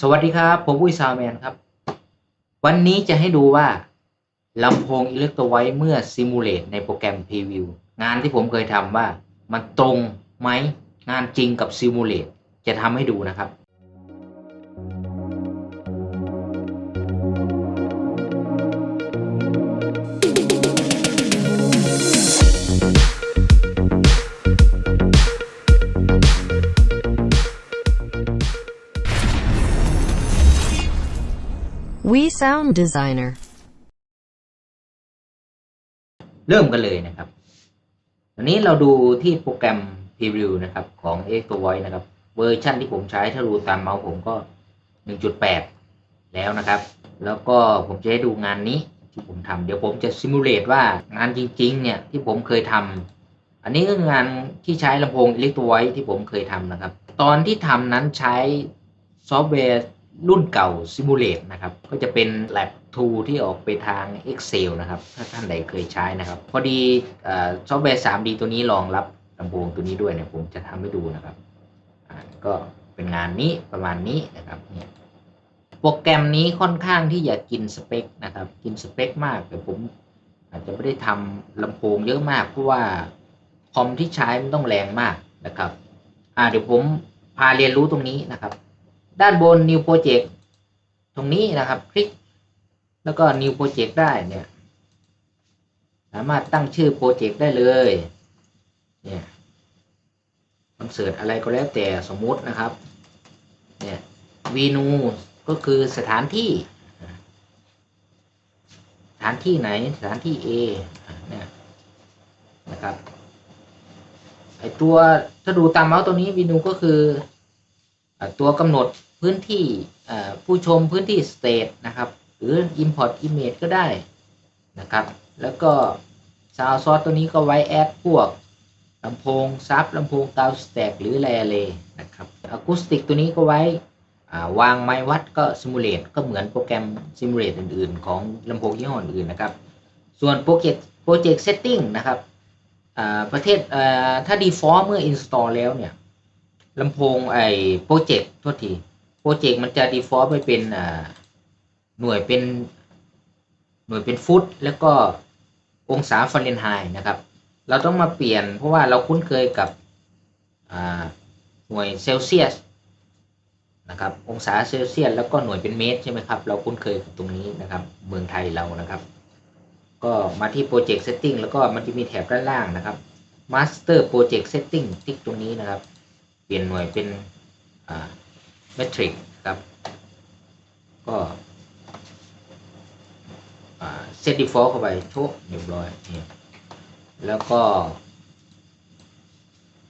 สวัสดีครับ ผมอุ้ยซาวแมนครับ วันนี้จะให้ดูว่าลำโพงอิเล็กโทรไวเมื่อซิมูเลตในโปรแกรม Preview งานที่ผมเคยทำว่ามันตรงไหมงานจริงกับซิมูเลตจะทำให้ดูนะครับ We Sound Designer. เริ่มกันเลยนะครับวันนี้เราดูที่โปรแกรม Preview นะครับของ e l e c t o Voice นะครับ เวอร์ชันที่ผมใช้ถ้าดูตามเมาส์ผมก็ 1.8 แล้วนะครับ แล้วก็ผมจะให้ดูงานนี้ที่ผมทำเดี๋ยวผมจะซิมูเลตว่างานจริงๆ เนี่ยที่ผมเคยทำอันนี้ก็งานที่ใช้ลำโพง e l e c t r o Voice ที่ผมเคยทำนะครับ ตอนที่ทำนั้นใช้ซอฟต์แวร์ รุ่นเก่า Simulate นะครับ ก็จะเป็น Lab 2ที่ออกไปทาง Excel นะครับ ถ้าท่านใดเคยใช้นะครับ พอดีซอฟต์แวร์ 3D ตัวนี้รองรับลำโพงตัวนี้ด้วยเนี่ยผมจะทำให้ดูนะครับ ก็เป็นงานนี้ประมาณนี้นะครับเนี่ยโปรแกรมนี้ค่อนข้างที่จะกินสเปคนะครับ กินสเปคมากแต่ผมอาจจะไม่ได้ทำลำโพงเยอะมากเพราะว่าคอมที่ใช้มันต้องแรงมากนะครับ อ่าเดี๋ยวผมพาเรียนรู้ตรงนี้นะครับ ด้านบน New Project ตรงนี้นะครับ คลิก แล้วก็ New Project ได้เนี่ย สามารถตั้งชื่อโปรเจกต์ได้เลย เนี่ยคอนเสิร์ตอะไรก็แล้วแต่สมมุตินะครับ เนี่ยวีนูก็คือสถานที่ สถานที่ไหนสถานที่ A อะเนี่ยนะครับไอตัวถ้าดูตามเมาส์ตัวนี้วีนูก็คืออตัวกำหนด พื้นที่ผู้ชมพื้นที่ state นะครับ หรือ import image ก็ได้นะครับ แล้วก็ sound source ตัวนี้ก็ไว้แอดพวกลำโพงซับลำโพงกาวสแต็กหรือแรเลนะครับอะคูสติกตัวนี้ก็ไว้วางไมค์วัดก็ซิมูเลตก็เหมือนโปรแกรมซิมูเลตอื่น ๆ ของลำโพงยี่ห้ออื่นนะครับ ส่วนโปรเจกต์โปรเจกต์เซตติ้งนะครับประเทศถ้า default เมื่อ install แล้วเนี่ยลำโพงไอ้โปรเจกต์โทษที โปรเจกต์มันจะ default ไปเป็นหน่วยเป็นหน่วยเป็นฟุต แล้วก็องศาฟาเรนไฮต์นะครับ เราต้องมาเปลี่ยนเพราะว่าเราคุ้นเคยกับหน่วยเซลเซียสนะครับองศาเซลเซียสแล้วก็หน่วยเป็นเมตรใช่ไหมครับ เราคุ้นเคยกับตรงนี้นะครับ เมืองไทยเรานะครับ ก็มาที่ Project Setting แล้วก็มันจะมีแถบด้านล่างนะครับ Master Project Setting ติ๊กตรงนี้นะครับ เปลี่ยนหน่วยเป็นอ่า เมทริกครับ ก็เซตดีฟอลเข้าไปโชว์เรียบร้อยนี่แล้วก็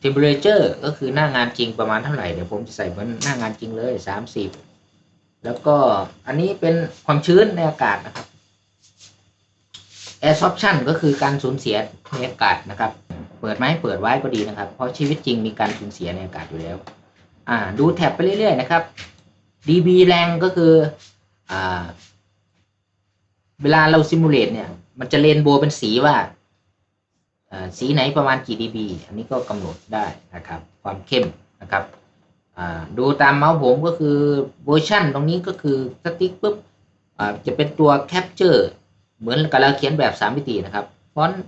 temperature ก็คือหน้างานจริงประมาณเท่าไหร่ เดี๋ยวผมจะใส่เหมือนหน้างานจริงเลย 30 แล้วก็อันนี้เป็นความชื้นในอากาศนะครับ absorption ก็คือการสูญเสียในอากาศนะครับ เปิดไหมเปิดไว้ก็ดีนะครับ เพราะชีวิตจริงมีการสูญเสียในอากาศอยู่แล้ว อ่าดูแท็บไปเรื่อยๆนะครับ dB แรงก็คืออ่าเวลาเราซิมูเลตเนี่ย มันจะเรนโบว์เป็นสีว่าสีไหนประมาณกี่ dB อันนี้ก็กำหนดได้นะครับ ความเข้มนะครับดูตามเมาส์ผมก็คือเวอร์ชันตรงนี้ก็คือสติ๊กปุ๊บจะเป็นตัวแคปเจอร์เหมือนกับเราเขียนแบบสามมิตินะครับฟอนต์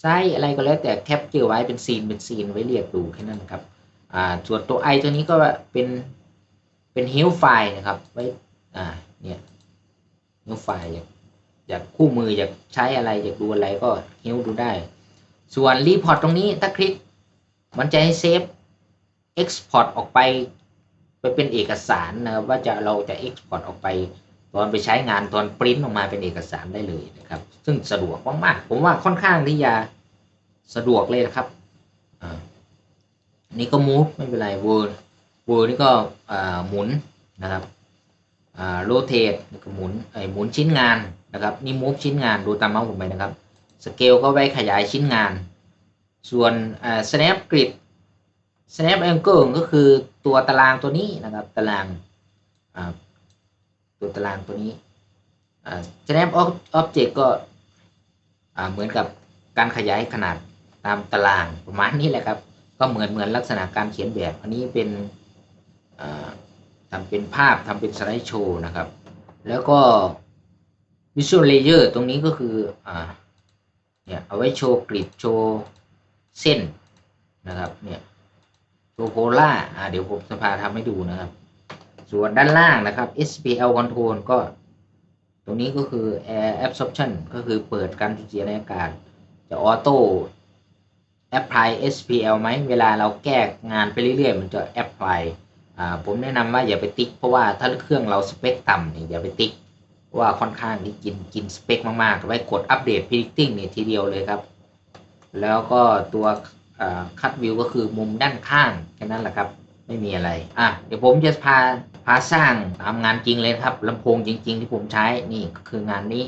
ไซส์อะไรก็แล้วแต่แคปเจอร์ไว้เป็นซีนเป็นซีนไว้เรียกดูแค่นั้นนครับ อ่าส่วนตัวไอตัวนี้ก็เป็นเป็นฮิลไฟนะครับไว้อ่าเนี่ยฮิลไฟล์อยากอยากคู่มืออยากใช้อะไรอยากดูอะไรก็ฮิลดูได้ ส่วนรีพอร์ตตรงนี้ถ้าคลิก มันจะให้เซฟ Export ออกไป ไปเป็นเอกสารนะครับว่าจะเราจะ Export ออกไปตอนไปใช้งานตอนปริ้นออกมาเป็นเอกสารได้เลยนะครับ ซึ่งสะดวกมากๆผมว่าค่อนข้างที่จะสะดวกเลยนะครับ นี่ก็ move ไม่เป็นไร word เวอร์นี่ก็หมุนนะครับโรเตทนี่ก็หมุนไอหมุนชิ้นงานนะครับ นี่มูฟชิ้นงานดูตามเมาส์ผมไปนะครับสเกลก็ไว้ขยายชิ้นงาน ส่วน snap grid snap angle ก็คือตัวตารางตัวนี้นะครับ ตารางตัวตารางตัวนี้ snap object ก็เหมือนกับการขยายขนาดตามตารางประมาณนี้แหละครับ ก็เหมือนเหมือนลักษณะการเขียนแบบ อันนี้เป็นทำเป็นภาพทำเป็นสไลด์โชว์นะครับ แล้วก็ Visual Layer ตรงนี้ก็คืออเนี่ยเอาไว้โชว์กริดโชว์เส้นนะครับเนี่ยโชว์โพล่าอ่าเดี๋ยวผมจะพาทำให้ดูนะครับ ส่วนด้านล่างนะครับ SPL Control ก็ ตรงนี้ก็คือ Air Absorption ก็คือเปิดการสูญเสียในอากาศจะออโต้ apply SPL ไหมเวลาเราแก้งานไปเรื่อยๆ มันจะ apply อ่าผมแนะนำว่าอย่าไปติ๊กเพราะว่าถ้าเครื่องเราสเปคต่ำเนี่ยอย่าไปติ๊กว่าค่อนข้างที่กินกินสเปคมากๆ ไว้กดอัปเดต predicting เนี่ยทีเดียวเลยครับ แล้วก็ตัวคัดวิวก็คือมุมด้านข้างแค่นั้นแหละครับ ไม่มีอะไร อะเดี๋ยวผมจะพาพาสร้างตามงานจริงเลยครับลำโพงจริง ๆ ที่ผมใช้นี่ก็คืองานนี้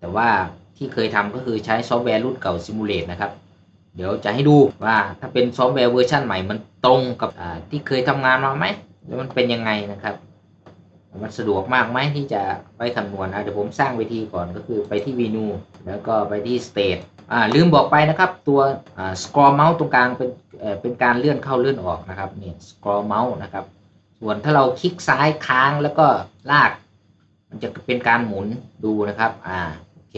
แต่ว่าที่เคยทำก็คือใช้ซอฟต์แวร์รุ่นเก่า Simulate นะครับ เดี๋ยวจะให้ดูว่าถ้าเป็นซอฟต์แวร์เวอร์ชันใหม่มันตรงกับที่เคยทำงานมาไหมแล้วมันเป็นยังไงนะครับ มันสะดวกมากไหมที่จะไปคำนวณเดี๋ยวผมสร้างเวทีก่อนก็คือไปที่ Venu แล้วก็ไปที่ State ลืมบอกไปนะครับตัวอ่า scroll mouse ตรงกลางเป็นเอ่อเป็นการเลื่อนเข้าเลื่อนออกนะครับนี่ scroll mouse นะครับ ส่วนถ้าเราคลิกซ้ายค้างแล้วก็ลาก มันจะเป็นการหมุนดูนะครับอ่าโอเค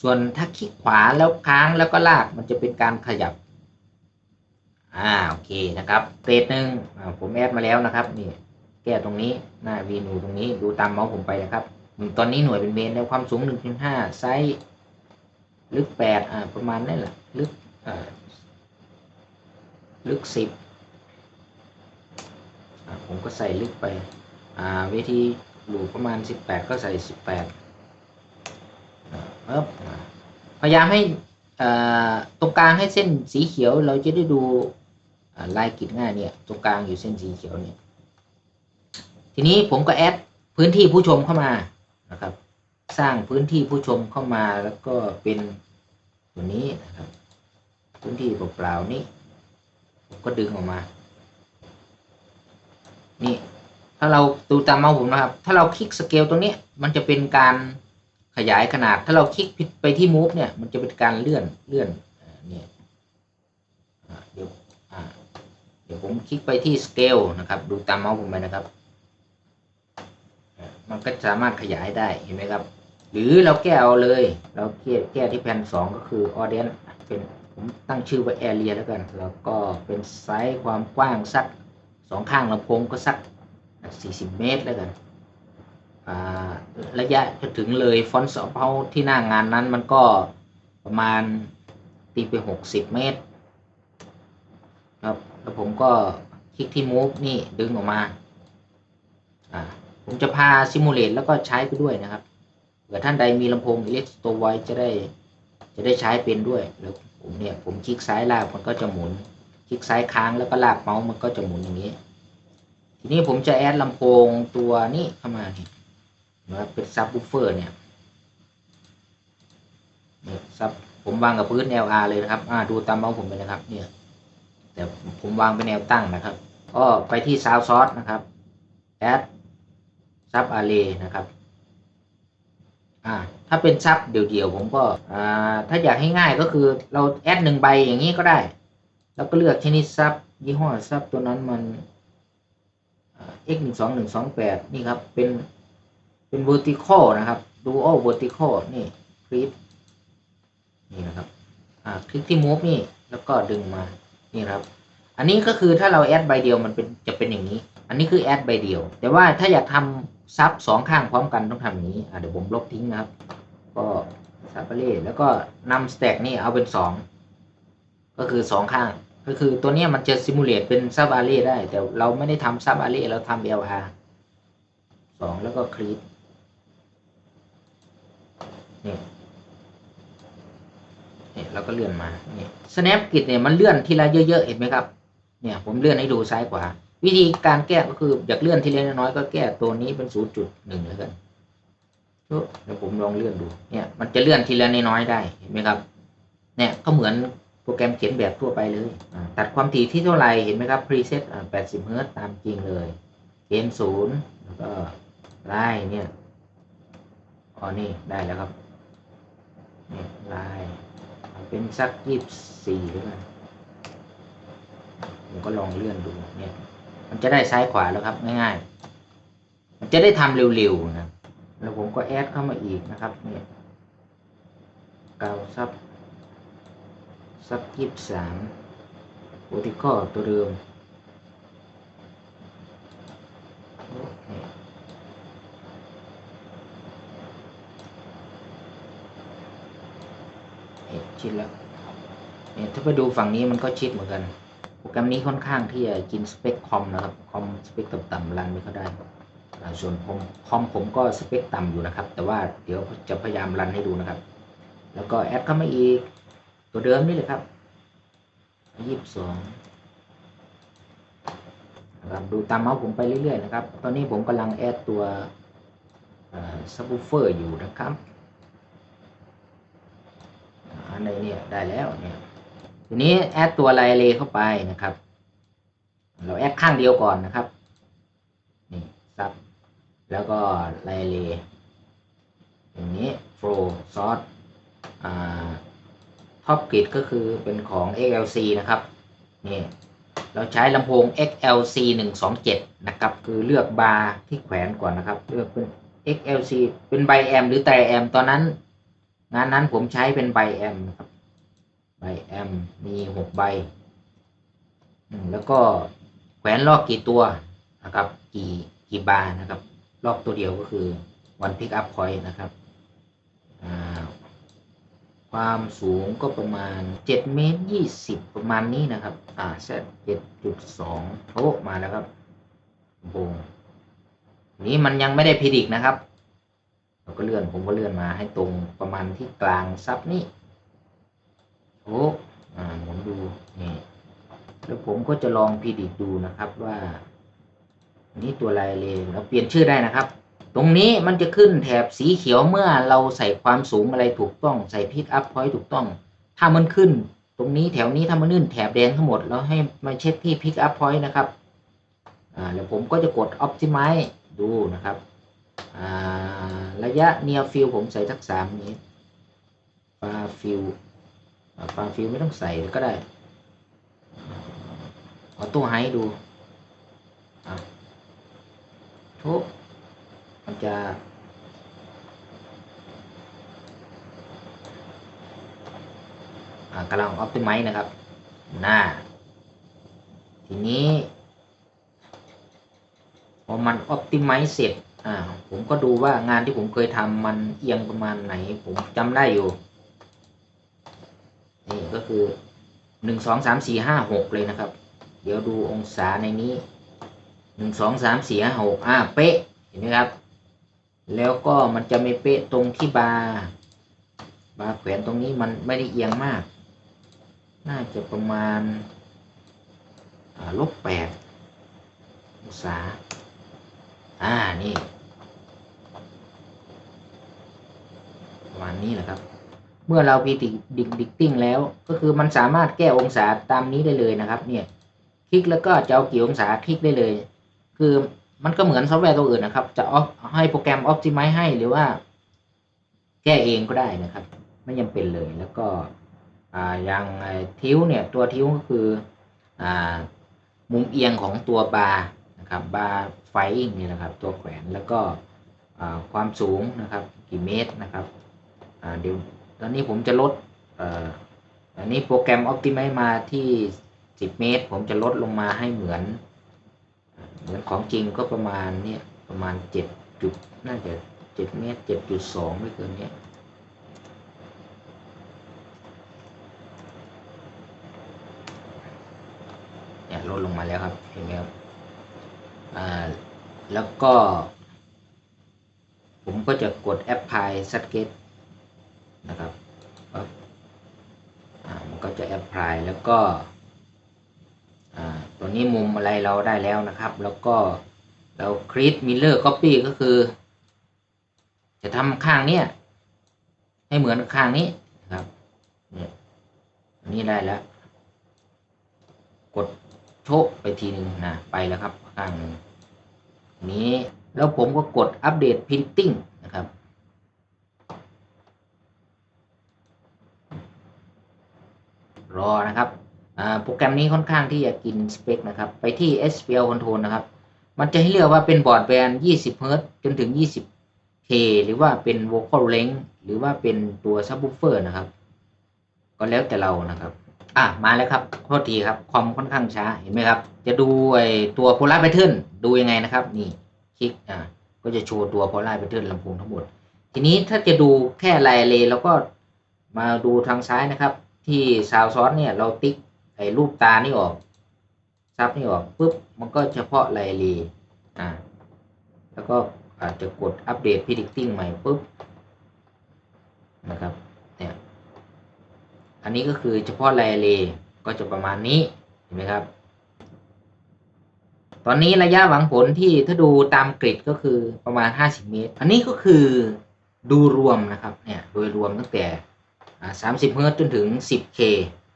ส่วนถ้าคลิกขวาแล้วค้างแล้วก็ลากมันจะเป็นการขยับ อ่าโอเคนะครับเตจหนึ่งผมแอดมาแล้วนะครับนี่แก้ตรงนี้หน้าวีนูตรงนี้ดูตามเมาส์ผมไปนะครับตอนนี้หน่วยเป็นเมตรในความสูง 1.5 ไซส์ลึก 8 อ่า ประมาณนั่นแหละ ลึกอ่าลึก 10อ่าผมก็ใส่ลึกไป อ่าเวทีหลูประมาณ 18 ก็ใส่ 18อ่าปึ๊บ พยายามให้ตรงกลางให้เส้นสีเขียว เราจะได้ดูลายกริดง่ายเนี่ยตรงกลางอยู่เส้นสีเขียวเนี่ยทีนี้ผมก็แอดพื้นที่ผู้ชมเข้ามานะครับ สร้างพื้นที่ผู้ชมเข้ามาแล้วก็เป็นตัวนี้นะครับ พื้นที่เปล่าๆนี้ผมก็ดึงออกมา นี่ถ้าเราดูตามเมาส์ผมนะครับ ถ้าเราคลิกสเกลตรงนี้มันจะเป็นการ ยายขนาด ถ้าเราคลิกผิดไปที่ move เนี่ย มันจะเป็นการเลื่อนเลื่อนเนี่ยเดี๋ยวเดี๋ยวผมคลิกไปที่ scale นะครับ ดูตามเมาส์ผมไปนะครับ มันก็สามารถขยายได้เห็นไหมครับ หรือเราแก้เอาเลย เราแก้แก้ที่แผ่นสองก็คือ audience เป็นผมตั้งชื่อว่า area แล้วกัน แล้วก็เป็นไซส์ความกว้างสักสองข้างลำโพงก็สัก 40 เมตรแล้วกัน ระยะจนถึงเลยฟอนต์สองเพาที่หน้างานนั้นมันก็ประมาณตีไป60เมตรครับแล้วผมก็คลิกที่ move นี่ดึงออกมาอ่าผมจะพาซิมูเลตแล้วก็ใช้ไปด้วยนะครับเผื่อท่านใดมีลำโพงอิเล็กโตรไว้จะได้จะได้ใช้เป็นด้วยแล้วผมเนี่ยผมคลิกซ้ายลากมันก็จะหมุน คลิกซ้ายค้างแล้วก็ลากเมาส์มันก็จะหมุนอย่างนี้ ทีนี้ผมจะแอดลำโพงตัวนี้เข้ามานี่ นะครับเป็นซับบูฟเฟอร์เนี่ยเนี่ยซับผมวางกับพื้น LR เลยนะครับอ่าดูตามเมาส์ผมไปนะครับ เนี่ย แต่ผมวางเป็นแนวตั้งนะครับ ก็ไปที่ Sound Source นะครับแอดซับอารีนะครับอ่าถ้าเป็นซับเดี่ยวๆผมก็อ่าถ้าอยากให้ง่ายก็คือเราแอดหนึ่งใบอย่างนี้ก็ได้ แล้วก็เลือกชนิดซับยี่ห้อซับตัวนั้นมันอ่า x หนึ่งสองหนึ่งสองแปดนี่ครับเป็น เป็น vertical นะครับ dual vertical นี่คลิกนี่นะครับอ่าคลิกที่ move นี่แล้วก็ดึงมานี่ครับ อันนี้ก็คือถ้าเราแอดใบเดียวมันเป็นจะเป็นอย่างนี้ อันนี้คือแอดใบเดียว แต่ว่าถ้าอยากทำซับสองข้างพร้อมกันต้องทำอย่างนี้อะเดี๋ยวผมลบทิ้งนะครับ ก็ซับไปเลยแล้วก็นำสแต็กนี่เอาเป็นสองก็คือสองข้างก็คือตัวนี้มันจะซิมูเลตเป็นซับอารีได้ แต่เราไม่ได้ทำซับอารีเราทำ LR สองแล้วก็คลีป นี่นี่เราก็เลื่อนมานี่ snap กิจเนี่ยมันเลื่อนทีละเยอะๆเห็นไหมครับ เนี่ย ผมเลื่อนให้ดูซ้ายขวาวิธีการแก้ก็คืออยากเลื่อนทีละน้อยๆก็แก้ตัวนี้เป็นศูนย์จุดหนึ่งแล้วกันเดี๋ยวผมลองเลื่อนดู เนี่ย มันจะเลื่อนทีละน้อยๆได้เห็นไหมครับ เนี่ยก็เหมือนโปรแกรมเขียนแบบทั่วไปเลย ตัดความถี่ที่เท่าไหร่เห็นไหมครับพรีเซตแปดสิบเฮิร์ตตามจริงเลย เกณฑ์ศูนย์แล้วก็ไล่เนี่ยอ๋อนี่ได้แล้วครับ เนี่ยไล่เอาเป็นสักยี่สี่แล้วกันผมก็ลองเลื่อนดูเนี่ยมันจะได้ซ้ายขวาแล้วครับง่ายๆมันจะได้ทำเร็วๆนะแล้วผมก็แอดเข้ามาอีกนะครับเนี่ยเกาซับซับยี่สามโอติคอตัวเดิมโอเคเอ็ด ชิดแล้วเนี่ยถ้าไปดูฝั่งนี้มันก็ชิดเหมือนกัน โปรแกรมนี้ค่อนข้างที่จะกินสเปคคอมนะครับ คอมสเปคต่ำๆรันไม่ค่อยได้ ส่วนผมคอมผมก็สเปคต่ำอยู่นะครับ แต่ว่าเดี๋ยวจะพยายามรันให้ดูนะครับ แล้วก็แอดเข้ามาอีก ตัวเดิมนี่เลยครับยี่สิบสองนะครับดูตามเมาส์ผมไปเรื่อยๆนะครับ ตอนนี้ผมกำลังแอดตัวซับวูเฟอร์อยู่นะครับ นไหนเนี่ยได้แล้วเนี่ยทีนี้แอดตัวไลเลเข้าไปนะครับ เราแอดข้างเดียวก่อนนะครับนี่ซับแล้วก็ไลเลอย่างนี้โฟล์ซอสท็อปกริดก็คือเป็นของ XLC นะครับนี่เราใช้ลำโพง XLC 127 นะครับ คือเลือกบาร์ที่แขวนก่อนนะครับ เลือกเป็น XLC เป็นไบแอมหรือไตรแอมตอนนั้น งานนั้นผมใช้เป็นไบแอมนะครับใบแอมมีหกใบ แล้วก็แขวนลอกกี่ตัวนะครับ กี่กี่บาร์นะครับ ลอกตัวเดียวก็คือ one pick up point นะครับความสูงก็ประมาณ7เมตร20 ประมาณนี้นะครับ อ่าเซต7.2โอ้มาแล้วครับโบนี้มันยังไม่ได้พิดิกนะครับ เราก็เลื่อนผมก็เลื่อนมาให้ตรงประมาณที่กลางซับนี้โอ้อ่าผมดูนี่แล้วผมก็จะลองพิดิตดูนะครับว่า นี่ตัวลายเลนเราเปลี่ยนชื่อได้นะครับ ตรงนี้มันจะขึ้นแถบสีเขียวเมื่อเราใส่ความสูงอะไรถูกต้องใส่พิกอัพพอยต์ถูกต้อง ถ้ามันขึ้น ตรงนี้แถวนี้ถ้ามันขึ้นแถบแดงทั้งหมดเราให้มาเช็คที่พิกอัพพอยต์นะครับอ่าแล้วผมก็จะกด Optimize ดูนะครับ ระยะ Near Field ผมใส่สักสามเมตร Far Field ฟาฟิลไม่ต้องใส่ก็ได้เอาตัวไฮดูทุบมันจะกำลังออ t ติไม e นะครับหน้าทีนี้พอมันออ t ติไม e เสร็จ อ่า ผมก็ดูว่างานที่ผมเคยทำมันเอียงประมาณไหน ผมจำได้อยู่ นี่ก็คือหนึ่งสองสามสี่ห้าหกเลยนะครับ เดี๋ยวดูองศาในนี้หนึ่งสองสามสี่ห้าหกอ่าเป๊ะ เห็นไหมครับ แล้วก็มันจะไม่เป๊ะตรงที่บาร์บาร์แขวนตรงนี้มันไม่ได้เอียงมาก น่าจะประมาณอ่าลบแปดองศา อ่านี่ประมาณนี้แหละครับ เมื่อเราพิติดิกดิกติ้งแล้ว ก็คือมันสามารถแก้องศาตามนี้ได้เลยนะครับ เนี่ย คลิกแล้วก็จะเอากี่องศาคลิกได้เลย คือมันก็เหมือนซอฟต์แวร์ตัวอื่นนะครับ จะออฟให้โปรแกรมออ t ติไมให้หรือว่า แก้เองก็ได้นะครับ ไม่จำเป็นเลยแล้วก็อ่าอย่างไอ้ทิวเนี่ยตัวทิวก็คืออ่ามุมเอียงของตัวบาร์ นะครับบาร์ไฟนี่นะครับ ตัวแขวนแล้วก็ความสูงนะครับ กี่เมตรนะครับเดี๋ยวตอนนี้ผมจะลดอันนี้โปรแกรม Optimize มาที่ 10 เมตร ผมจะลดลงมาให้เหมือน เหมือนของจริงก็ประมาณเนี่ยประมาณ7จุดน่าจะ 7 เมตร 7.2 ไม่เกินเนี้ยเนี่ยลดลงมาแล้วครับเห็นไหมครับ แล้วก็ ผมก็จะกด Apply s u g g e t นะครับมันก็จะแอพพลายแล้วก็ตัวนี้มุมอะไรเราได้แล้วนะครับ แล้วก็เราคลิกมิเลอร์ก๊อปปี้ก็คือ จะทำข้างเนี้ยให้เหมือนข้างนี้นะครับเนี่ยอันนี้ได้แล้ว กดโชกไปทีหนึ่งนะ ไปแล้วครับ ข้างหนึ่งนี้แล้วผมก็กดอัปเดตพิมพ์ติ้งนะครับ รอนะครับโปรแกรมนี้ค่อนข้างที่จะกินสเปคนะครับ ไปที่ SPL Control นะครับ มันจะให้เลือกว่าเป็นบอร์ดแบนด์20เฮิรตจนถึง 20K หรือว่าเป็น vocal length หรือว่าเป็นตัว subwoofer นะครับ ก็แล้วแต่เรานะครับ อะมาแล้วครับโทษทีครับความค่อนข้างช้าเห็นไหมครับ จะดูไอ้ตัว polar pattern ดูยังไงนะครับ นี่คลิกอ่าก็จะโชว์ตัว polar pattern ลำโพงทั้งหมด ทีนี้ถ้าจะดูแค่รายเลแล้วก็มาดูทางซ้ายนะครับ ที่ซาวซอสเนี่ยเราติ๊กไอ้รูปตานี่ออกซับนี่ออกปุ๊บมันก็เฉพาะรายเลอ่าแล้วก็อาจจะกดอัปเดต predicting ใหม่ปุ๊บนะครับ อันนี้ก็คือเฉพาะรายเลก็จะประมาณนี้เห็นไหมครับ ตอนนี้ระยะหวังผลที่ถ้าดูตามกริดก็คือประมาณ 50 เมตร อันนี้ก็คือดูรวมนะครับเนี่ยโดยรวมตั้งแต่ 30 เฮิรตจนถึง 10K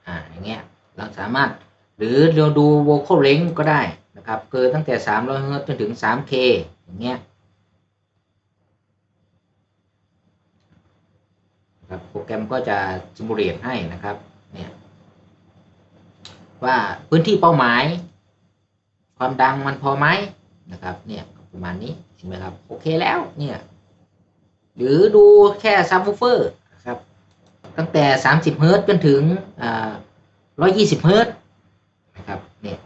อ่าอย่างเงี้ยเราสามารถหรือเราดู vocal length ก็ได้นะครับเกินตั้งแต่ 300 เฮิรตจนถึง 3K อย่างเงี้ย ครับโปรแกรมก็จะจิมูเลตให้นะครับเนี่ยว่าพื้นที่เป้าหมาย ความดังมันพอไหมนะครับเนี่ยประมาณนี้เห็นไหมครับโอเคแล้วเนี่ยหรือดูแค่ซับวูเฟอร์นะครับตั้งแต่ 30เฮิร์ตจนถึงอ่า120เฮิร์ตนะครับเนี่ย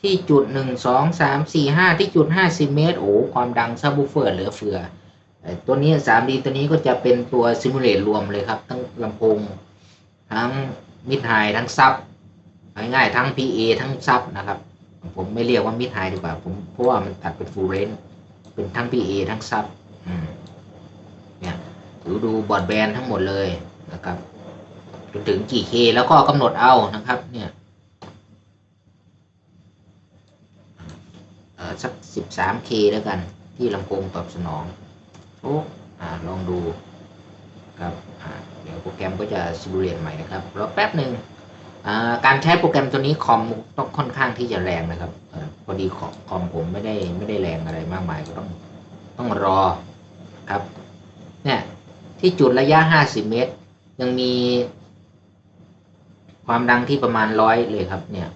ที่จุดหนึ่งสองสามสี่ห้าที่จุดห้าสิเมตรโอ้ความดังซับวูเฟอร์เหลือเฟือ ตัวนี้ 3D ตัวนี้ก็จะเป็นตัวซิมูเลตรวมเลยครับ ทั้งลำโพง ทั้งมิดไฮทั้งซับง่ายๆทั้ง PA ทั้งซับนะครับ ผมไม่เรียกว่ามิดไฮดีกว่าผมเพราะว่ามันตัดเป็นฟูลเรนเป็นทั้ง PA ทั้งซับอืมเนี่ยดูดูบอร์ดแบนทั้งหมดเลยนะครับจนถึงกี่เคแล้วก็กำหนดเอานะครับ เนี่ยสัก 13K แล้วกัน ที่ลำโพงตอบสนอง โอ้ลองดูครับเดี๋ยวโปรแกรมก็จะซิมูเลตใหม่นะครับรอแป๊บหนึ่งการใช้โปรแกรมตัวนี้คอมต้องค่อนข้างที่จะแรงนะครับอพอดีคอมคอมผมไม่ได้ไม่ได้แรงอะไรมากมายก็ต้องต้องรอครับเนี่ยที่จุดระยะ 50 เมตร ยังมี ความดังที่ประมาณร้อยเลยครับเนี่ย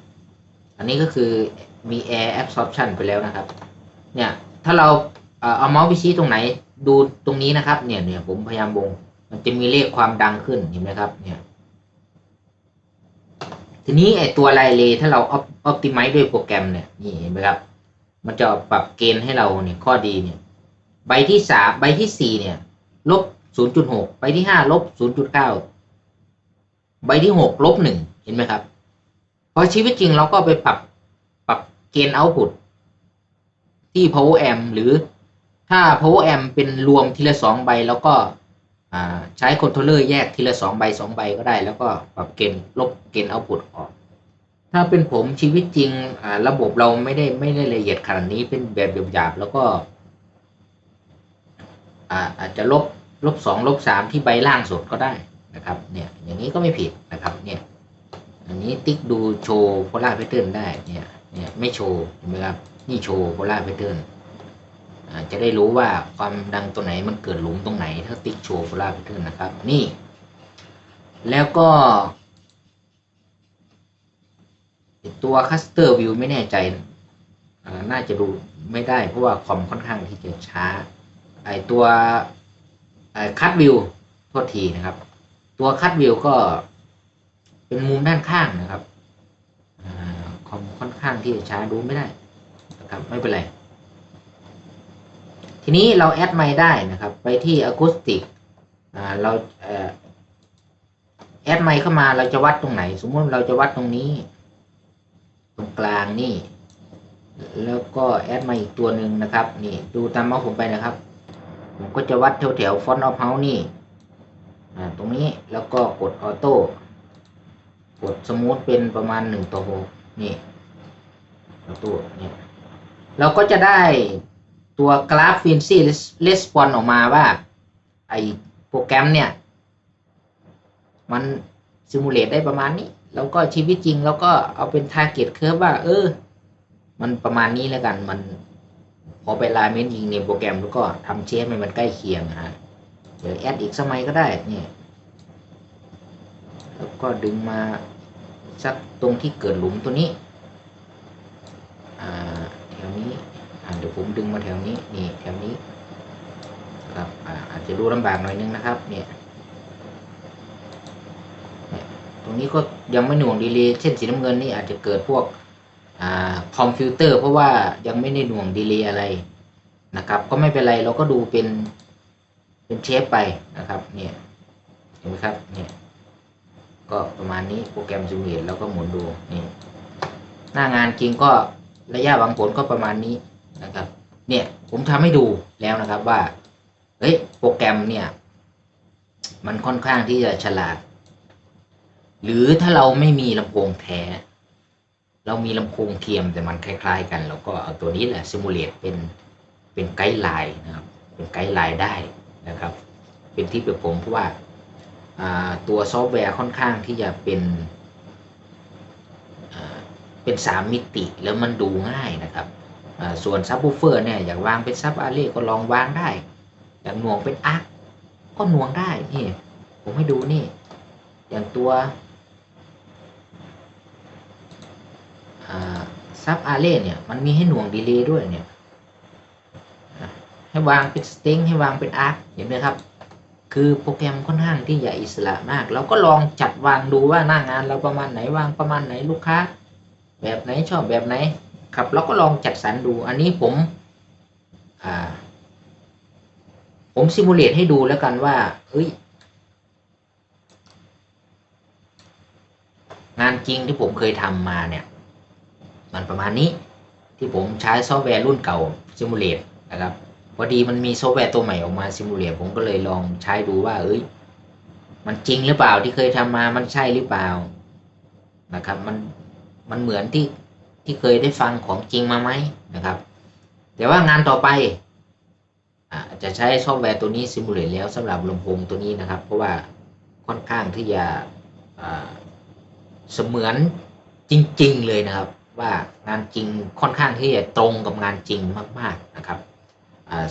อันนี้ก็คือมี air absorption ไปแล้วนะครับเนี่ยถ้าเราเอาเมาส์ไปชี้ตรงไหน ดูตรงนี้นะครับ เนี่ยเนี่ยผมพยายามวง มันจะมีเลขความดังขึ้นเห็นไหมครับ เนี่ย ทีนี้ไอตัวไลเลถ้าเราออ p ติไม z ด้วยโปรแกรมเนี่ยนี่เห็นไหมครับ มันจะปรับเกณฑ์ให้เราเนี่ยข้อดีเนี่ย ใบที่สามใบที่สี่เนี่ย ลบศูนย์จุดหกใบที่ห้าลบศูนย์จุดเก้าใบที่หกลบหนึ่งเห็นไหมครับพอชีวิตจริงเราก็ไปปรับปรับเกณฑ์เอาต์พุตที่ power amp หรือ ถ้า power amp เป็นรวมทีละสองใบแล้วก็ใช้คอนโทรลเลอร์แยกทีละสองใบสองใบก็ได้ แล้วก็ปรับเกณฑ์ลบเกณฑ์เอาพุตออก ถ้าเป็นผมชีวิตจริงระบบเราไม่ได้ไม่ได้ละเอียดขนาดนี้เป็นแบบหยาบๆแล้วก็อาอาจจะลบลบสองลบสามที่ใบล่างสุดก็ได้นะครับเนี่ยอย่างนี้ก็ไม่ผิดนะครับเนี่ยอันนี้ติ๊กดูโชว์โพลาแพทเทิร์นได้เนี่ยเนี่ยไม่โชว์เห็นไหมครับนี่โชว์โพลาแพทเทิร์น จะได้รู้ว่าความดังตัวไหนมันเกิดหลุมตรงไหน ถ้าติ๊กโชว์โพลาร์แพทเทิร์นนะครับ นี่ แล้วก็ตัวคัสเตอร์วิวไม่แน่ใจ น่าจะดูไม่ได้เพราะว่าคอมค่อนข้างที่จะช้า ไอตัวไอคัดวิวโทษทีนะครับ ตัวคัดวิวก็เป็นมุมด้านข้างนะครับอาคอมค่อนข้างที่จะช้าดูไม่ได้นะครับไม่เป็นไร ทีนี้เราแอดไมค์ได้นะครับ ไปที่อะคูสติกเราเอ่อแอดไมค์เข้ามาเราจะวัดตรงไหน สมมติเราจะวัดตรงนี้ ตรงกลางนี่ แล้วก็แอดมาอีกตัวหนึ่งนะครับ นี่ดูตามเมาส์ผมไปนะครับ ผมก็จะวัดแถวแถวฟอนต์ออฟเฮาส์นี่ตรงนี้แล้วก็กดออโต้กดสมูทเป็นประมาณหนึ่งต่อหกนี่แล้วตัวเนี่ยเราก็จะได้ ตัวกราฟฟินซี่レスปอนออกมาว่า ไอโปรแกรมเนี่ย มันซิมูเลตได้ประมาณนี้ แล้วก็ชีวิตจริงแล้วก็เอาเป็นทาร์เก็ตเค r ร์ฟว่า เออ มันประมาณนี้แล้วกันมัน พอไปไลน์เมนยิงในโปรแกรมแล้วก็ทำเชฟให้มันใกล้เคียงนะเดี๋ยวแอดอีกสมัยก็ได้เนี่ยแล้วก็ดึงมาสักตรงที่เกิดหลุมตัวนี้อ่าแถวนี้ เดี๋ยวผมดึงมาแถวนี้นี่แถวนี้ครับอาอาจจะดูลำบากหน่อยนึงนะครับ เนี่ยตรงนี้ก็ยังไม่หน่วงดีเลย์เช่นสีน้ำเงินนี่อาจจะเกิดพวกอคอมพิวเตอร์ เพราะว่ายังไม่ได้หน่วงดีเลย์อะไรนะครับ ก็ไม่เป็นไรเราก็ดูเป็นเป็นเชฟไปนะครับ เนี่ยเห็นไหมครับเนี่ยก็ประมาณนี้โปรแกรมซิมูเลตแล้วก็หมุนดูนี่หน้างานจริงก็ระยะหวังผลก็ประมาณนี้ นะครับเนี่ยผมทำให้ดูแล้วนะครับว่าเฮ้ยโปรแกรมเนี่ย มันค่อนข้างที่จะฉลาด หรือถ้าเราไม่มีลำโพงแท้ เรามีลำโพงเทียมแต่มันคล้าย ๆ กันเราก็เอาตัวนี้แหละซิมูเลตเป็นเป็นไกด์ไลน์นะครับเป็นไกด์ไลน์ได้นะครับ เป็นที่ประผมเพราะว่าตัวซอฟต์แวร์ค่อนข้างที่จะเป็นเป็นสามมิติแล้วมันดูง่ายนะครับ ส่วนซับ w ูเฟอร์เนี่ยอยากวางเป็นซับอาร์เรก็ลองวางได้ อยากหน่วงเป็นอาร์คก็หน่วงได้นี่ผมให้ดูนี่ อย่างตัวซับอาร์เรเนี่ยมันมีให้หน่วงดีเลย์ด้วยเนี่ยให้วางเป็นสเต็งให้วางเป็นอาร์คเห็นไหมครับคือโปรแกรมค่อนข้างที่จะอิสระมาก เราก็ลองจัดวางดูว่าหน้างานเราประมาณไหนวางประมาณไหนลูกค้า แบบไหนชอบแบบไหน ครับเราก็ลองจัดสรรดู อันนี้ผมผมซิมูเลตให้ดูแล้วกันว่าเอ้ยงานจริงที่ผมเคยทำมาเนี่ยมันประมาณนี้ที่ผมใช้ซอฟต์แวร์รุ่นเก่าซิมูเลตนะครับพอดีมันมีซอฟต์แวร์ตัวใหม่ออกมาซิมูเลตผมก็เลยลองใช้ดูว่าเอ้ยมันจริงหรือเปล่าที่เคยทำมามันใช่หรือเปล่านะครับมันมันเหมือนที่ ที่เคยได้ฟังของจริงมาไหมนะครับ แต่ว่างานต่อไปอาจจะใช้ซอฟต์แวร์ตัวนี้ซิมูเลตแล้วสำหรับลำโพงตัวนี้นะครับ เพราะว่าค่อนข้างที่จะเสมือนจริง ๆ เลยนะครับ ว่างานจริงค่อนข้างที่จะตรงกับงานจริงมาก ๆนะครับ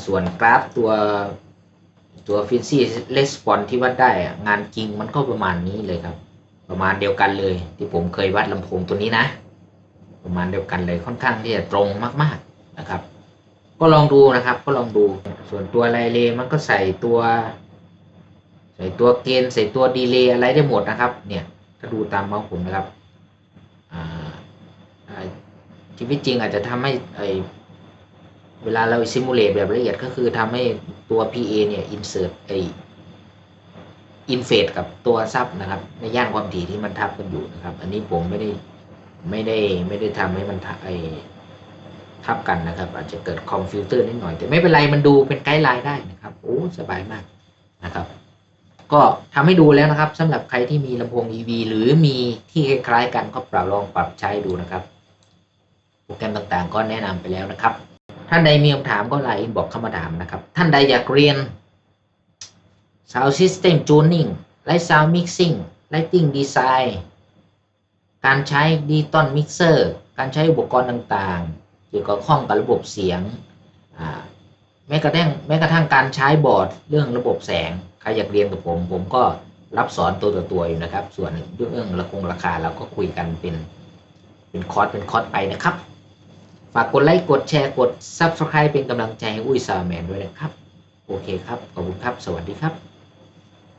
ส่วนกราฟตัวตัวฟินซี่レスปอนที่วัดได้งานจริงมันก็ประมาณนี้เลยครับ ประมาณเดียวกันเลยที่ผมเคยวัดลำโพงตัวนี้นะ ประมาณเดียวกันเลยค่อนข้างที่จะตรงมากๆนะครับ ก็ลองดูนะครับ ก็ลองดูส่วนตัวไลเลมันก็ใส่ตัว ใส่ตัวเกณฑ์ใส่ตัวดีเลย์อะไรได้หมดนะครับ เนี่ยถ้าดูตามเมาส์ผมนะครับชีวิตจริงอาจจะทำให้ไอเวลาเราซิมูเลตแบบละเอียดก็คือทำให้ตัว PA เนี่ย insert ไอ infate กับตัวซับนะครับ ในย่านความถี่ที่มันทับกันอยู่นะครับ อันนี้ผมไม่ได้ ไม่ได้ไม่ได้ทำให้มันทับไอทับกันนะครับ อาจจะเกิดคอมฟิวเตอร์นิดหน่อย แต่ไม่เป็นไรมันดูเป็นไกด์ไลน์ได้นะครับโอ้สบายมากนะครับ ก็ทำให้ดูแล้วนะครับสำหรับใครที่มีลำโพง EV หรือมีที่คล้ายๆกันก็ปรับลองปรับใช้ดูนะครับโปรแกรมต่างๆ ก็แนะนำไปแล้วนะครับ ท่านใดมีคำถามก็ไลน์อินบอกเข้ามาถามนะครับ ท่านใดอยากเรียน Sound System Tuning Light Sound Mixing Lighting Design การใช้ดิจิตอลมิกเซอร์การใช้อุปกรณ์ต่างๆ เกี่ยวกับข้องกับระบบเสียงแม้กระทั่งแม้กระทั่งการใช้บอร์ดเรื่องระบบแสงใครอยากเรียนกับผม ผมก็รับสอนตัวต่อตัวอยู่นะครับ ส่วนเรื่องราคงราคาเราก็คุยกันเป็นเป็นคอร์สเป็นคอร์สไปนะครับ ฝากกดไลค์กดแชร์กด Subscribe เป็นกำลังใจให้อุ้ยซาวแมนด้วยนะครับ โอเคครับ ขอบคุณครับ สวัสดีครับ